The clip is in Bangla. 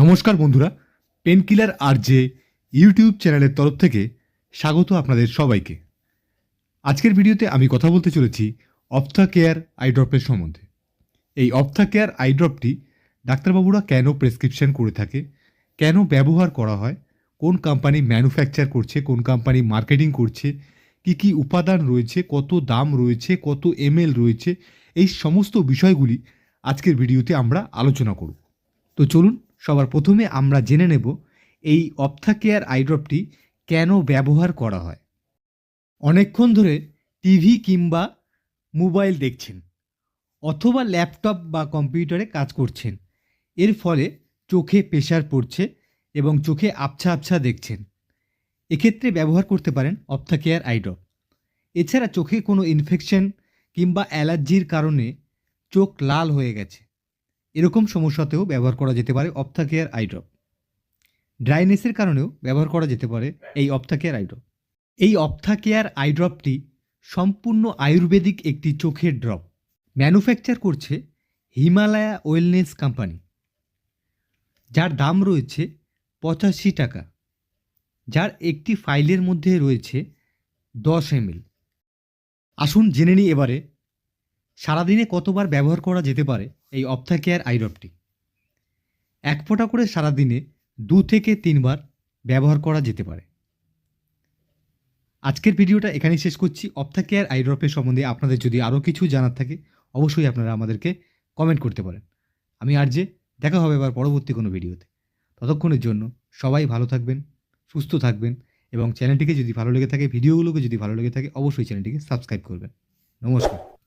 নমস্কার বন্ধুরা পেনকিলার আর যে ইউটিউব চ্যানেলের তরফ থেকে স্বাগত আপনাদের সবাইকে। আজকের ভিডিওতে আমি কথা বলতে চলেছি অপথা কেয়ার আইড্রপের সম্বন্ধে। এই অপথা কেয়ার আইড্রপটি ডাক্তারবাবুরা কেন প্রেসক্রিপশন করে থাকে, কেন ব্যবহার করা হয়, কোন কোম্পানি ম্যানুফ্যাকচার করছে, কোন কোম্পানি মার্কেটিং করছে, কি কি উপাদান রয়েছে, কত দাম রয়েছে, কত এমএল রয়েছে, এই সমস্ত বিষয়গুলি আজকের ভিডিওতে আমরা আলোচনা করব। তো চলুন সবার প্রথমে আমরা জেনে নেব এই অপথা কেয়ার আইড্রপটি কেন ব্যবহার করা হয়। অনেকক্ষণ ধরে টিভি কিংবা মোবাইল দেখছেন অথবা ল্যাপটপ বা কম্পিউটারে কাজ করছেন। এর ফলে চোখে প্রেশার পড়ছে এবং চোখে আবছা আবছা দেখছেন। এক্ষেত্রে ব্যবহার করতে পারেন অপথা কেয়ার আইড্রপ এছাড়া চোখে কোনো ইনফেকশন কিংবা অ্যালার্জির কারণে চোখ লাল হয়ে গেছে। এরকম সমস্যাতেও ব্যবহার করা যেতে পারে অপথা কেয়ার আইড্রপ ড্রাইনেসের কারণেও ব্যবহার করা যেতে পারে এই অপথা কেয়ার আইড্রপ এই অপথা কেয়ার আইড্রপটি সম্পূর্ণ আয়ুর্বেদিক একটি চোখের ড্রপ ম্যানুফ্যাকচার করছে হিমালয়া ওয়েলনেস কোম্পানি যার দাম রয়েছে পঁচাশি টাকা। যার একটি ফাইলের মধ্যে রয়েছে দশ এমএল আসুন জেনে নিই এবারে সারাদিনে কতবার ব্যবহার করা যেতে পারে এই অপথা কেয়ার আইড্রপটি এক ফোঁটা করে সারাদিনে দু থেকে তিনবার ব্যবহার করা যেতে পারে। আজকের ভিডিওটা এখানেই শেষ করছি। অপথা কেয়ার আইড্রপের সম্বন্ধে আপনাদের যদি আরও কিছু জানার থাকে, অবশ্যই আপনারা আমাদেরকে কমেন্ট করতে পারেন। আমি আর যে, দেখা হবে এবার পরবর্তী কোনো ভিডিওতে। ততক্ষণের জন্য সবাই ভালো থাকবেন, সুস্থ থাকবেন এবং চ্যানেলটিকে যদি ভালো লেগে থাকে, ভিডিওগুলোকে যদি ভালো লেগে থাকে, অবশ্যই চ্যানেলটিকে সাবস্ক্রাইব করবেন। নমস্কার।